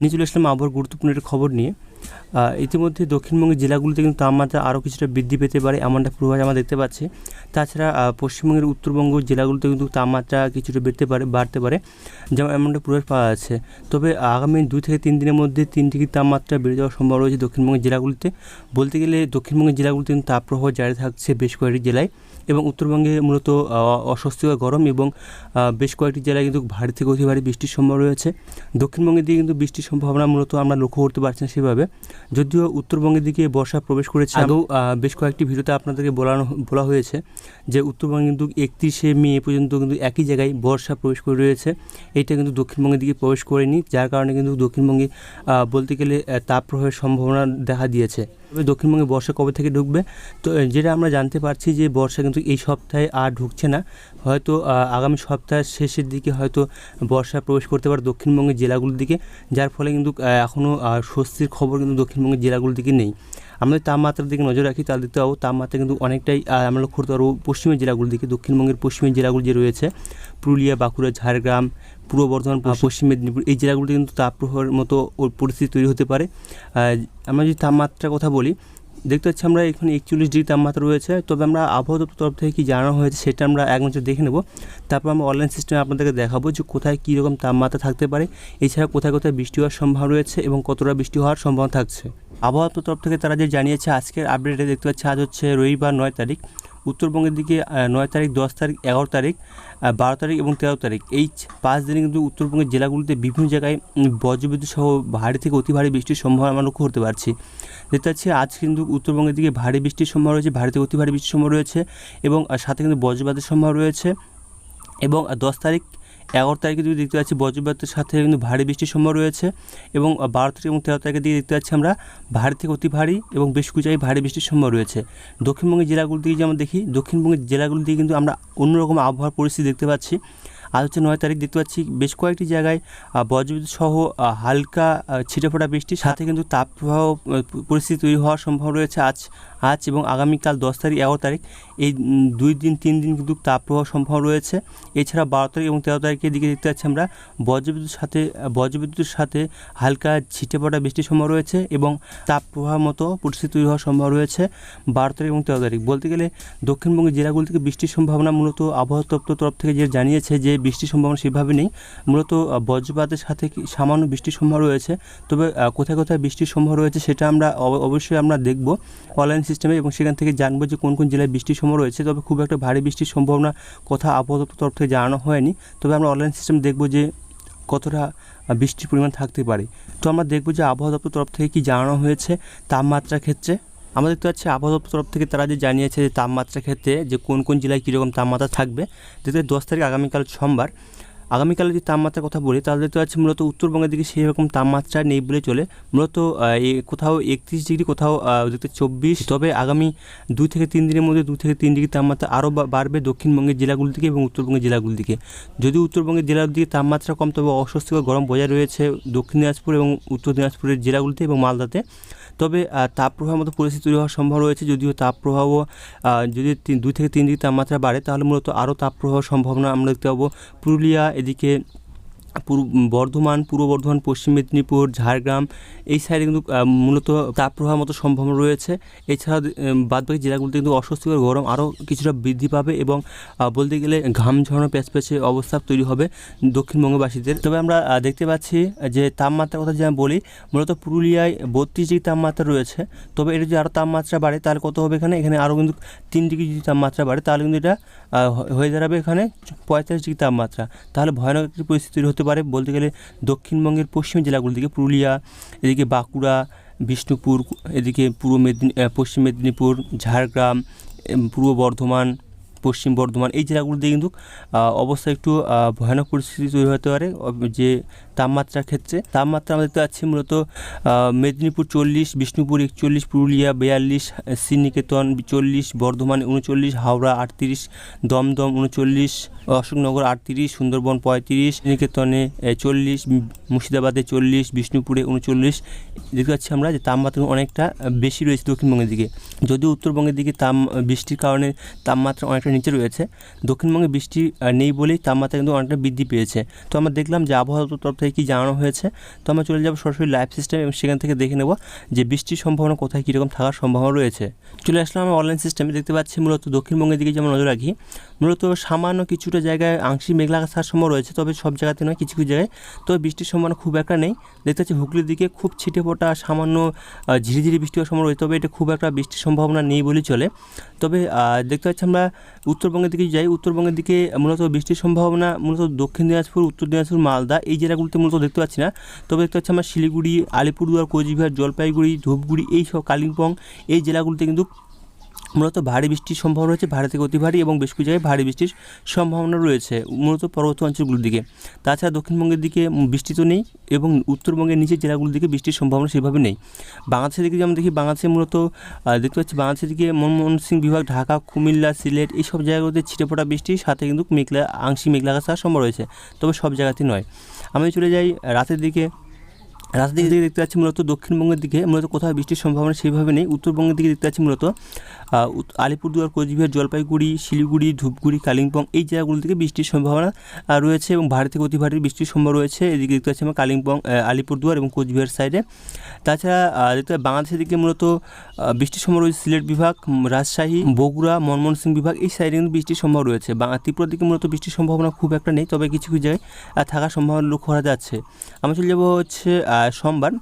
নিয়ে ইসলাম আবার গুরুত্বপূর্ণ একটি খবর নিয়ে ইতিমধ্যে দক্ষিণবঙ্গের জেলাগুলিতে কিন্তু তাপমাত্রা আরও কিছুটা বৃদ্ধি পেতে পারে, এমনটা পূর্বাভাস আমরা দেখতে পাচ্ছি। তাছাড়া পশ্চিমবঙ্গের উত্তরবঙ্গ জেলাগুলিতে কিন্তু তাপমাত্রা কিছুটা বেড়তে পারে, বাড়তে পারে, যেমন এমনটা পূর্বাভাস পাওয়া যাচ্ছে। তবে আগামী দুই থেকে তিন দিনের মধ্যে তিন ডিগ্রি তাপমাত্রা বেড়ে যাওয়ার সম্ভাবনা রয়েছে দক্ষিণবঙ্গের জেলাগুলিতে। বলতে গেলে দক্ষিণবঙ্গের জেলাগুলিতে কিন্তু তাপপ্রবাহ জারি থাকছে বেশ কয়েকটি জেলায় এবং উত্তরবঙ্গে মূলত অস্বস্তিকর গরম এবং বেশ কয়েকটি জেলায় কিন্তু ভারী থেকে অতি ভারী বৃষ্টির সম্ভাবনা রয়েছে। দক্ষিণবঙ্গের দিকে কিন্তু বৃষ্টির সম্ভাবনা মূলত আমরা লক্ষ্য করতে পারছি না সেভাবে। যদিও উত্তরবঙ্গের দিকে বর্ষা প্রবেশ করেছে আগেও বেশ কয়েকটি ভিডিওতে আপনাদেরকে বলানো বলা হয়েছে যে উত্তরবঙ্গে কিন্তু একত্রিশে মে পর্যন্ত কিন্তু একই জায়গায় বর্ষা প্রবেশ করে রয়েছে। এটা কিন্তু দক্ষিণবঙ্গের দিকে প্রবেশ করেনি যার কারণে কিন্তু দক্ষিণবঙ্গে বলতে গেলে তাপ তাপপ্রবাহের সম্ভাবনা দেখা দিয়েছে। তবে দক্ষিণবঙ্গে বর্ষা কবে থেকে ঢুকবে? তো যেটা আমরা জানতে পারছি যে বর্ষা কিন্তু এই সপ্তাহে আর ঢুকছে না। হয়তো আগামী সপ্তাহের শেষের দিকে হয়তো বর্ষা প্রবেশ করতে পারে দক্ষিণবঙ্গের জেলাগুলোর দিকে, যার ফলে কিন্তু এখনও স্বস্তির খবর কিন্তু দক্ষিণবঙ্গের জেলাগুলোর দিকে নেই। আমরা তাপমাত্রার দিকে নজর রাখি, তাহলে পাবো তাপমাত্রা কিন্তু অনেকটাই আমরা লক্ষ্য করতে পারব পশ্চিমের জেলাগুলোর দিকে, দক্ষিণবঙ্গের পশ্চিমের জেলাগুলো যে রয়েছে, পুরুলিয়া, বাঁকুড়া, ঝাড়গ্রাম পূর্ব বর্ধমান পশ্চিম মেদিনীপুর এই জেলাগুলোতে কিন্তু তাপপ্রবাহের মতো ওর পরিস্থিতি তৈরি হতে পারে। আমরা যদি তাপমাত্রার কথা বলি দেখতে পাচ্ছি আমরা এখানে একচল্লিশ ডিগ্রি তাপমাত্রা রয়েছে। তবে আমরা আবহাওয়া দপ্তর তরফ থেকে কী জানানো হয়েছে সেটা আমরা এক নজর দেখে নেব। তারপর আমরা অনলাইন সিস্টেমে আপনাদেরকে দেখাবো যে কোথায় কী রকম তাপমাত্রা থাকতে পারে। এছাড়া কোথায় কোথায় বৃষ্টি হওয়ার সম্ভাবনা রয়েছে এবং কতটা বৃষ্টি হওয়ার সম্ভাবনা থাকছে। আবহাওয়া দপ্তর তরফ থেকে তারা যে জানিয়েছে আজকের আপডেটে দেখতে পাচ্ছি আজ হচ্ছে রবিবার নয় তারিখ। উত্তরবঙ্গের দিকে নয় তারিখ, দশ তারিখ, এগারো তারিখ বারো তারিখ এবং তেরো তারিখ। এই পাঁচ দিনে কিন্তু উত্তরবঙ্গের জেলাগুলিতে বিভিন্ন জায়গায় বজ্রবিদ্যুৎ সহ ভারী থেকে অতি ভারী বৃষ্টির সম্ভাবনা আমরা লক্ষ্য করতে পারছি। দেখতে পাচ্ছি আজ কিন্তু উত্তরবঙ্গের দিকে ভারী বৃষ্টির সম্ভাবনা রয়েছে, ভারী থেকে অতি ভারী বৃষ্টির সম্ভাবনা রয়েছে এবং সাথে কিন্তু বজ্রপাতের সম্ভাবনা রয়েছে এবং দশ তারিখ এগারো তারিখে যদি দেখতে পাচ্ছি বজ্রপাতের সাথে কিন্তু ভারী বৃষ্টির সম্ভাবনা রয়েছে এবং বারো তারিখ এবং তেরো তারিখের দিকে দেখতে পাচ্ছি আমরা, ভারী থেকে অতি ভারী এবং বেশ কিছু জায়গায় ভারী বৃষ্টির সম্ভাবনা রয়েছে। দক্ষিণবঙ্গের জেলাগুলোর দিকে যেমন দেখি, দক্ষিণবঙ্গের জেলাগুলোর দিকে কিন্তু আমরা অন্যরকম আবহাওয়ার পরিস্থিতি দেখতে পাচ্ছি। আজ হচ্ছে নয় তারিখ, দেখতে পাচ্ছি বেশ কয়েকটি জায়গায় বজ্রবিদ্যুৎ সহ হালকা ছিটেফোঁটা বৃষ্টির সাথে কিন্তু তাপপ্রবাহ পরিস্থিতি তৈরি হওয়ার সম্ভাবনা রয়েছে আজ আজ এবং আগামীকাল দশ তারিখ, এগারো তারিখ। এই দুই দিন, তিন দিন কিন্তু তাপ তাপপ্রবাহ সম্ভাবনা রয়েছে। এছাড়া বারো তারিখ এবং তেরো তারিখের দিকে দেখতে পাচ্ছি আমরা বজ্রবিদ্যুৎ সাথে, বজ্রবিদ্যুতের সাথে হালকা ছিটে পড়া বৃষ্টির সম্ভাবনা রয়েছে এবং তাপপ্রবাহ মতো পরিস্থিতি তৈরি হওয়ার সম্ভাবনা রয়েছে বারো তারিখ এবং তেরো তারিখ। বলতে গেলে দক্ষিণবঙ্গের জেলাগুলি থেকে বৃষ্টির সম্ভাবনা মূলত আবহাওয়া দপ্তর তরফ থেকে যে জানিয়েছে যে বৃষ্টির সম্ভাবনা সেভাবে নেই, মূলত বজ্রপাতের সাথে সামান্য বৃষ্টির সম্ভাবনা রয়েছে। তবে কোথায় কোথায় বৃষ্টির সম্ভাবনা রয়েছে সেটা আমরা অব- অবশ্যই আমরা দেখব, অনলাইন সিস্টেমে এবং সেখান থেকে জানব যে কোন কোন জেলায় বৃষ্টির রয়েছে, তবে খুব একটা ভারী বৃষ্টির সম্ভাবনা কথা আবহাওয়া তরফ থেকে জানানো হয়নি। তবে আমরা অনলাইন সিস্টেম দেখব যে কতটা বৃষ্টির পরিমাণ থাকতে পারে। তো আমরা দেখব যে আবহাওয়া দপ্তর তরফ থেকে কি জানানো হয়েছে তাপমাত্রার ক্ষেত্রে। আমরা দেখতে পাচ্ছি আবহাওয়া দপ্তর তরফ থেকে তারা যে জানিয়েছে যে তাপমাত্রার ক্ষেত্রে যে কোন কোন জেলায় কীরকম তাপমাত্রা থাকবে। দেখতে দশ তারিখ আগামীকাল সোমবার। আগামীকালে যদি তাপমাত্রার কথা বলি, তাহলে দেখতে পাচ্ছি মূলত উত্তরবঙ্গের দিকে সেই রকম তাপমাত্রা নেই বলে চলে। মূলত কোথাও একত্রিশ ডিগ্রি, কোথাও দেখতে চব্বিশ। তবে আগামী দুই থেকে তিন দিনের মধ্যে দুই থেকে তিন ডিগ্রি তাপমাত্রা আরও বাড়বে দক্ষিণবঙ্গের জেলাগুলি থেকে এবং উত্তরবঙ্গের জেলাগুলি থেকে যদি উত্তরবঙ্গের জেলার দিকে তাপমাত্রা কম, তবে অস্বস্তিকর গরম বজায় রয়েছে দক্ষিণ দিনাজপুর এবং উত্তর দিনাজপুরের জেলাগুলিতে এবং মালদাতে। তবে তাপপ্রবাহের মতো পরিস্থিতি তৈরি হওয়ার সম্ভব রয়েছে, যদিও তাপপ্রবাহ যদি দুই থেকে তিন ডিগ্রি তাপমাত্রা বাড়ে, তাহলে মূলত আরও তাপপ্রবাহ সম্ভাবনা আমরা দেখতে পাবো। পুরুলিয়া, এদিকে পূর্ব বর্ধমান পূর্ব বর্ধমান, পশ্চিম মেদিনীপুর, ঝাড়গ্রাম, এই সাইডে কিন্তু মূলত তাপপ্রবাহের মতো সম্ভাবনা রয়েছে। এছাড়া বাদবাকি জেলাগুলোতে কিন্তু অস্বস্তিকর গরম আরও কিছুটা বৃদ্ধি পাবে এবং বলতে গেলে ঘাম ঝরানো প্যাচপ্যাচে অবস্থা তৈরি হবে দক্ষিণবঙ্গবাসীদের। তবে আমরা দেখতে পাচ্ছি যে তাপমাত্রার কথা যে আমি বলি, মূলত পুরুলিয়ায় বত্রিশ ডিগ্রি তাপমাত্রা রয়েছে। তবে এটা যদি আরও তাপমাত্রা বাড়ে, তাহলে কত হবে এখানে? এখানে আরও কিন্তু তিন ডিগ্রি যদি তাপমাত্রা বাড়ে, তাহলে কিন্তু এটা হয়ে দাঁড়াবে এখানে পঁয়তাল্লিশ ডিগ্রি তাপমাত্রা। তাহলে ভয়ানক একটি পরিস্থিতি হতে পারে বলতে গেলে দক্ষিণবঙ্গের পশ্চিম জেলাগুলো দিকে পুরুলিয়া, এদিকে বাঁকুড়া, বিষ্ণুপুর, এদিকে পূর্ব মেদিনী পশ্চিম মেদিনীপুর, ঝাড়গ্রাম পূর্ব বর্ধমান পশ্চিম বর্ধমান, এই জেলাগুলোতে কিন্তু অবস্থা একটু ভয়ানক পরিস্থিতি তৈরি হতে পারে যে তাপমাত্রার ক্ষেত্রে। তাপমাত্রা আমরা দেখতে পাচ্ছি মূলত মেদিনীপুর চল্লিশ, বিষ্ণুপুর একচল্লিশ, পুরুলিয়া বিয়াল্লিশ শ্রীনিকেতন চল্লিশ, বর্ধমান উনচল্লিশ, হাওড়া আটত্রিশ, দমদম উনচল্লিশ, অশোকনগর আটত্রিশ, সুন্দরবন পঁয়ত্রিশ নিকেতনে চল্লিশ মুর্শিদাবাদে চল্লিশ, বিষ্ণুপুরে উনচল্লিশ। দেখতে পাচ্ছি আমরা যে তাপমাত্রা অনেকটা বেশি রয়েছে দক্ষিণবঙ্গের দিকে। যদিও উত্তরবঙ্গের দিকে তাপ বৃষ্টির কারণে তাপমাত্রা অনেকটা অনেকটা নিচে রয়েছে। দক্ষিণবঙ্গে বৃষ্টি নেই বলেই তাপমাত্রা কিন্তু অনেকটা বৃদ্ধি পেয়েছে। তো আমরা দেখলাম যে আবহাওয়া তরফ থেকে কী জানানো হয়েছে। তো আমরা চলে যাব সরাসরি লাইভ সিস্টেম এবং সেখান থেকে দেখে নেব যে বৃষ্টির সম্ভাবনা কোথায়, কীরকম থাকার সম্ভাবনা রয়েছে। চলে আসলাম আমরা অনলাইন সিস্টেমে দেখতে পাচ্ছি মূলত দক্ষিণবঙ্গের দিকে যেমন নজর রাখি, মূলত সামান্য কিছুটা জায়গায় আংশিক মেঘলা থাকার সম্ভব রয়েছে, তবে সব জায়গাতে নয়, কিছু কিছু জায়গায়। তবে বৃষ্টির সম্ভাবনা খুব একটা নেই। দেখতে পাচ্ছি হুগলির দিকে খুব ছিটে ফোটা, সামান্য ঝিরিঝিরি বৃষ্টি হওয়ার সম্ভব রয়েছে, তবে এটা খুব একটা বৃষ্টির সম্ভাবনা নেই বলেই চলে। তবে দেখতে পাচ্ছি আমরা উত্তরবঙ্গের দিকে যাই, উত্তরবঙ্গের দিকে মূলত বৃষ্টির সম্ভাবনা, মূলত দক্ষিণ দিনাজপুর, উত্তর দিনাজপুর, মালদা, এই জেলাগুলিতে মূলত দেখতে পাচ্ছি না। তবে দেখতে পাচ্ছি আমরা শিলিগুড়ি, আলিপুরদুয়ার, কোচবিহার, জলপাইগুড়ি, ধূপগুড়ি, এই সব কালিম্পং, এই জেলাগুলিতে কিন্তু মূলত ভারী বৃষ্টির সম্ভাবনা রয়েছে, ভারী থেকে অতি ভারী এবং বেশ কিছু জায়গায় ভারী বৃষ্টির সম্ভাবনা রয়েছে, মূলত পর্বত অঞ্চলগুলোর দিকে। তাছাড়া দক্ষিণবঙ্গের দিকে বৃষ্টি তো নেই এবং উত্তরবঙ্গের নিচের জেলাগুলোর দিকে বৃষ্টির সম্ভাবনা সেভাবে নেই। বাংলাদেশের দিকে যেমন দেখি, বাংলাদেশে মূলত দেখতে পাচ্ছি বাংলাদেশের দিকে মনমোহন সিং বিভাগ, ঢাকা, কুমিল্লা, সিলেট এই সব জায়গাগুলোতে ছিটে পড়া বৃষ্টি, সাথে কিন্তু মেঘলা, আংশিক মেঘলা আকাশ সম্ভব রয়েছে। তবে সব জায়গাতে নয়। আমি চলে যাই রাতের দিকে। রাতের দিকে দেখতে পাচ্ছি মূলত দক্ষিণবঙ্গের দিকে, মূলত কোথাও বৃষ্টির সম্ভাবনা সেইভাবে নেই। উত্তরবঙ্গের দিকে দেখতে পাচ্ছি মূলত আলিপুরদুয়ার, কোচবিহার, জলপাইগুড়ি, শিলিগুড়ি, ধূপগুড়ি, কালিম্পং এই জায়গাগুলো থেকে বৃষ্টির সম্ভাবনা রয়েছে এবং ভারী থেকে অতি ভারী বৃষ্টির সম্ভাবনা রয়েছে। এদিকে দেখতে পাচ্ছি আমরা কালিম্পং আলিপুরদুয়ার এবং কোচবিহার সাইডে তাছাড়া দেখতে বাংলাদেশের দিকে মূলত বৃষ্টির সম্ভাবনা রয়েছে সিলেট বিভাগ রাজশাহী, বগুড়া মনমোহন বিভাগ এই সাইডে কিন্তু বৃষ্টির সম্ভাবনা রয়েছে। ত্রিপুরার দিকে মূলত বৃষ্টির সম্ভাবনা খুব একটা নেই, তবে কিছু কিছু জায়গায় থাকার সম্ভাবনা লক্ষ্য করা যাচ্ছে। আমরা চলে যাব হচ্ছে সোমবার।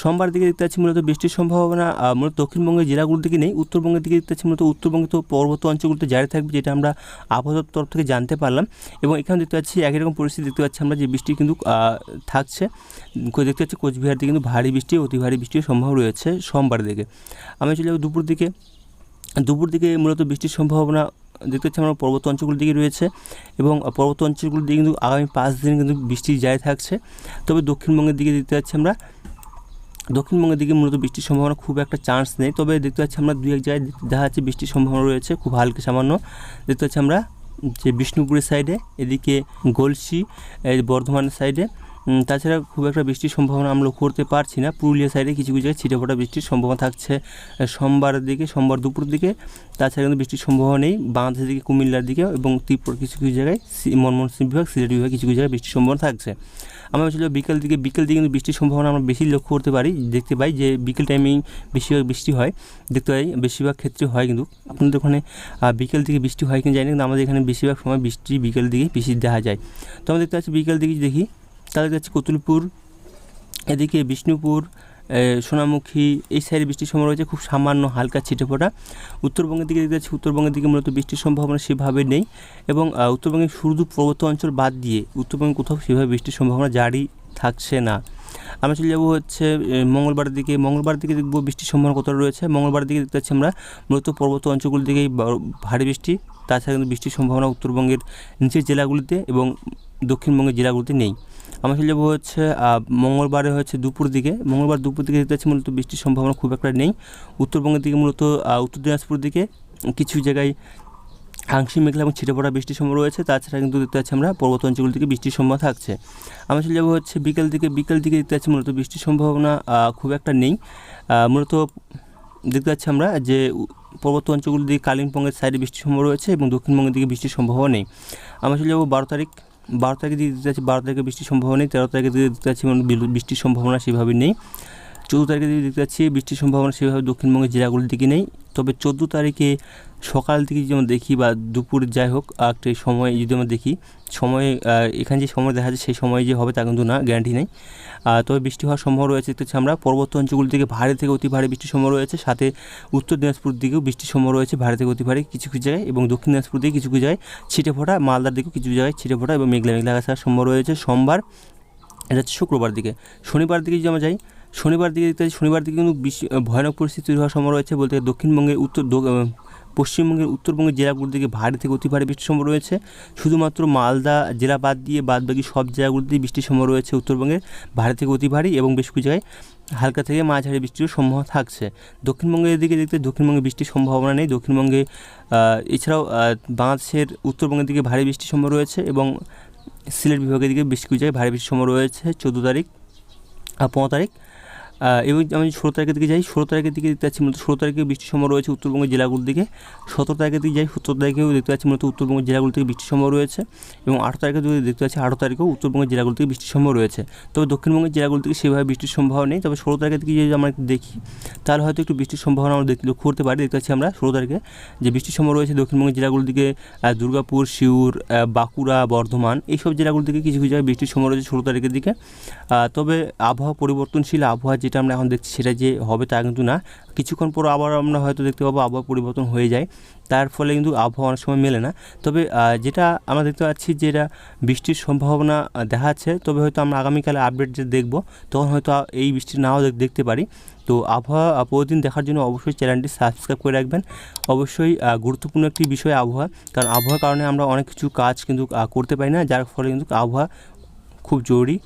সোমবার দিকে দেখতে পাচ্ছি মূলত বৃষ্টির সম্ভাবনা মূলত দক্ষিণবঙ্গের জেলাগুলোর দিকে নেই। উত্তরবঙ্গের দিকে দেখতে পাচ্ছি মূলত উত্তরবঙ্গে তো পর্বত অঞ্চলগুলোতে জারি থাকবে, যেটা আমরা আবহাওয়া তরফ থেকে জানতে পারলাম। এবং এখানে দেখতে পাচ্ছি একই রকম পরিস্থিতি, দেখতে পাচ্ছি আমরা যে বৃষ্টি কিন্তু থাকছে। দেখতে পাচ্ছি কোচবিহার দিকে কিন্তু ভারী বৃষ্টি, অতি ভারী বৃষ্টির সম্ভাবনা রয়েছে সোমবার দিকে। আমি চলে যাব দুপুর দিকে। দুপুর দিকে মূলত বৃষ্টির সম্ভাবনা দেখতে পাচ্ছি আমরা পর্বত অঞ্চলগুলোর দিকে রয়েছে এবং পর্বত অঞ্চলগুলোর দিকে কিন্তু আগামী পাঁচ দিন কিন্তু বৃষ্টি জারি থাকছে। তবে দক্ষিণবঙ্গের দিকে দেখতে পাচ্ছি আমরা, দক্ষিণবঙ্গের দিকে মূলত বৃষ্টির সম্ভাবনা খুব একটা চান্স নেই। তবে দেখতে পাচ্ছি আমরা দুই এক জায়গায় দেখা যাচ্ছে বৃষ্টির সম্ভাবনা রয়েছে, খুব হালকা সামান্য। দেখতে পাচ্ছি আমরা যে বিষ্ণুপুরের সাইডে এদিকে গলসি বর্ধমানের সাইডে তাছাড়া খুব একটা বৃষ্টির সম্ভাবনা আমরা লক্ষ্য করতে পারছি না। পুরুলিয়া সাইডে কিছু কিছু জায়গায় ছিটেফোঁটা বৃষ্টির সম্ভাবনা থাকছে। সোমবারের দিকে, সোমবার দুপুর দিকে। তাছাড়া কিন্তু বৃষ্টির সম্ভাবনা নেই। বাংলাদেশের দিকে, কুমিল্লার দিকে এবং ত্রিপুরা কিছু কিছু জায়গায় মনমোহন সিং বিভাগ, সিলেট বিভাগ কিছু কিছু জায়গায় বৃষ্টির সম্ভাবনা থাকছে। আমরা ছিল বিকেল দিকে বিকেল দিকে কিন্তু বৃষ্টির সম্ভাবনা আমরা বেশি লক্ষ্য করতে পারি, দেখতে পাই যে বিকেল টাইমেই বেশিরভাগ বৃষ্টি হয়। দেখতে পাই বেশিরভাগ ক্ষেত্রে হয় কিন্তু আপনাদের ওখানে বিকেল দিকে বৃষ্টি হয় কিনা জানি কিন্তু আমাদের এখানে বেশিরভাগ সময় বৃষ্টি বিকেল দিকে বেশি দেখা যায়। তো আমরা দেখতে পাচ্ছি বিকেল দিকে দেখি তাহলে কাছে কতুলপুর, এদিকে বিষ্ণুপুর সোনামুখী, এই সাইডে বৃষ্টির সম্ভাবনা রয়েছে, খুব সামান্য হালকা ছিটে ফোটা উত্তরবঙ্গের দিকে দেখতে উত্তরবঙ্গের দিকে মূলত বৃষ্টির সম্ভাবনা সেভাবে নেই এবং উত্তরবঙ্গের শুধু পর্বত অঞ্চল বাদ দিয়ে উত্তরবঙ্গে কোথাও সেভাবে বৃষ্টির সম্ভাবনা জারি থাকছে না। আমরা চলে যাব হচ্ছে এ, মঙ্গলবারের দিকে। মঙ্গলবার দিকে দেখব বৃষ্টির সম্ভাবনা কতটা রয়েছে। মঙ্গলবার দিকে দেখতে পাচ্ছি আমরা মূলত পর্বত অঞ্চলগুলির দিকেই ভারী বৃষ্টি। তাছাড়া কিন্তু বৃষ্টির সম্ভাবনা উত্তরবঙ্গের নিচের জেলাগুলিতে এবং দক্ষিণবঙ্গের জেলাগুলিতে নেই। আমরা চলে যাব হচ্ছে মঙ্গলবারে হচ্ছে দুপুর দিকে। মঙ্গলবার দুপুর দিকে দেখতে পাচ্ছি মূলত বৃষ্টির সম্ভাবনা খুব একটা নেই। উত্তরবঙ্গের দিকে মূলত উত্তর দিনাজপুর দিকে কিছু জায়গায় আংশিক মেঘলা এবং ছিটে পড়া বৃষ্টির সম্ভাবনা রয়েছে। তাছাড়া কিন্তু দেখতে পাচ্ছি আমরা পর্বত অঞ্চলগুলো থেকে বৃষ্টির সম্ভাবনা থাকছে। আমরা চলে যাব হচ্ছে বিকেল দিকে। বিকেল দিকে দেখতে পাচ্ছি মূলত বৃষ্টির সম্ভাবনা খুব একটা নেই। মূলত দেখতে পাচ্ছি আমরা যে পর্বত অঞ্চলগুলি দিকে কালিম্পংয়ের সাইডে বৃষ্টির সম্ভাবনা রয়েছে এবং দক্ষিণবঙ্গের দিকে বৃষ্টির সম্ভাবনা নেই। আমরা চলে যাব বারো তারিখ। বারো তারিখে দিকে দেখতে পাচ্ছি, বারো তারিখে বৃষ্টির সম্ভাবনা নেই। তেরো তারিখে দিকে দেখতে পাচ্ছি বৃষ্টির সম্ভাবনা সেভাবে নেই। চৌদ্দ তারিখে দেখতে পাচ্ছি, বৃষ্টির সম্ভাবনা সেভাবে দক্ষিণবঙ্গের জেলাগুলির দিকে নেই। তবে চোদ্দ তারিখে সকাল থেকে যদি আমরা দেখি বা দুপুর যাই হোক একটা সময় যদি আমরা দেখি, সময়ে এখানে যে সময় দেখা যায় সেই সময় যে হবে তা কিন্তু না গ্যারান্টি নেই। তবে বৃষ্টি হওয়ার সম্ভাবনা রয়েছে, দেখতে আমরা। পর্বত অঞ্চলগুলি থেকে ভারী থেকে অতি ভারী বৃষ্টির সম্ভাবনা রয়েছে, সাথে উত্তর দিনাজপুর দিকেও বৃষ্টির সম্ভাবনা রয়েছে, ভারী থেকে অতি ভারী কিছু কিছু জায়গায়, এবং দক্ষিণ দিনাজপুর দিকে কিছু কিছু জায়গায় ছিটে ফোটা, মালদার দিকেও কিছু জায়গায় ছিটে ফোটা, এবং মেঘলা মেঘলা আকাশ সম্ভাবনা রয়েছে। সোমবার, এটা হচ্ছে শুক্রবার দিকে। শনিবার দিকে যদি আমরা যাই শনিবার দিকে দেখতে পাচ্ছি শনিবার দিকে কিন্তু ভয়ানক পরিস্থিতি তৈরি হওয়ার সম্ভাবনা রয়েছে বলতে দক্ষিণবঙ্গের উত্তর পশ্চিমবঙ্গের উত্তরবঙ্গের জেলাগুলোর দিকে ভারী থেকে অতি ভারী বৃষ্টির সম্ভাবনা রয়েছে। শুধুমাত্র মালদা জেলা বাদ দিয়ে বাদ বাকি সব জায়গাগুলোতেই বৃষ্টির সম্ভাবনা রয়েছে উত্তরবঙ্গের ভারী থেকে অতি ভারী এবং বেশ কিছু জায়গায় হালকা থেকে মাঝারি বৃষ্টির সম্ভাবনা থাকছে। দক্ষিণবঙ্গের দিকে দেখতে দক্ষিণবঙ্গে বৃষ্টির সম্ভাবনা নেই। দক্ষিণবঙ্গে এছাড়াও বাংলাদেশের উত্তরবঙ্গের দিকে ভারী বৃষ্টির সম্ভাবনা রয়েছে এবং সিলেট বিভাগের দিকে বেশ কিছু জায়গায় ভারী বৃষ্টির সম্ভাবনা রয়েছে। চোদ্দ তারিখ আর পনেরো তারিখ। এবং আমি ষোলো তারিখের দিকে যাই। ষোলো তারিখের দিকে দেখতে পাচ্ছি মূলত ষোলো তারিখে বৃষ্টির সম্ভাবনা রয়েছে উত্তরবঙ্গের জেলাগুলোর দিকে। সতেরো তারিখের দিকে যাই, সতেরো তারিখেও দেখতে পাচ্ছি মূলত উত্তরবঙ্গের জেলাগুলো থেকে বৃষ্টির সম্ভাবনা রয়েছে এবং আঠারো তারিখে যদি দেখতে পাচ্ছি আঠারো তারিখেও উত্তরবঙ্গের জেলাগুলো থেকে বৃষ্টির সম্ভাবনা রয়েছে। তবে দক্ষিণবঙ্গের জেলাগুলো থেকে সেভাবে বৃষ্টির সম্ভাবনা নেই। তবে ষোলো তারিখের দিকে যদি আমরা দেখি, তাহলে হয়তো একটু বৃষ্টির সম্ভাবনা আমরা দেখতে লক্ষ্য করতে পারি। দেখতে পাচ্ছি আমরা ষোলো তারিখে যে বৃষ্টির সম্ভাবনা রয়েছে দক্ষিণবঙ্গের জেলাগুলোর দিকে দুর্গাপুর শিউর বাঁকুড়া, বর্ধমান, এইসব জেলাগুলো থেকে কিছু কিছু জায়গায় বৃষ্টির সম্ভাবনা রয়েছে ষোলো তারিখের দিকে। তবে আবহাওয়া পরিবর্তনশীল, আবহাওয়া যেটা আমরা এখন দেখছি সেটা যে হবে তা কিন্তু না। কিছুক্ষণ পর আবার আমরা হয়তো দেখতে পাবো আবহাওয়া পরিবর্তন হয়ে যায়। তার ফলে কিন্তু আবহাওয়া অনেক সময় মেলে না। তবে যেটা আমরা দেখতে পাচ্ছি যেটা বৃষ্টির সম্ভাবনা দেখা যাচ্ছে তবে হয়তো আমরা আগামীকালে আপডেট যে দেখব, তখন হয়তো এই বৃষ্টি নাও দেখ- দেখতে পারি। তো আবহাওয়া প্রতিদিন দেখার জন্য অবশ্যই চ্যানেলটি সাবস্ক্রাইব করে রাখবেন। অবশ্যই গুরুত্বপূর্ণ একটি বিষয় আবহাওয়া, কারণ আবহাওয়ার কারণে আমরা অনেক কিছু কাজ কিন্তু করতে পারি না, যার ফলে কিন্তু আবহাওয়া খুব জরুরি।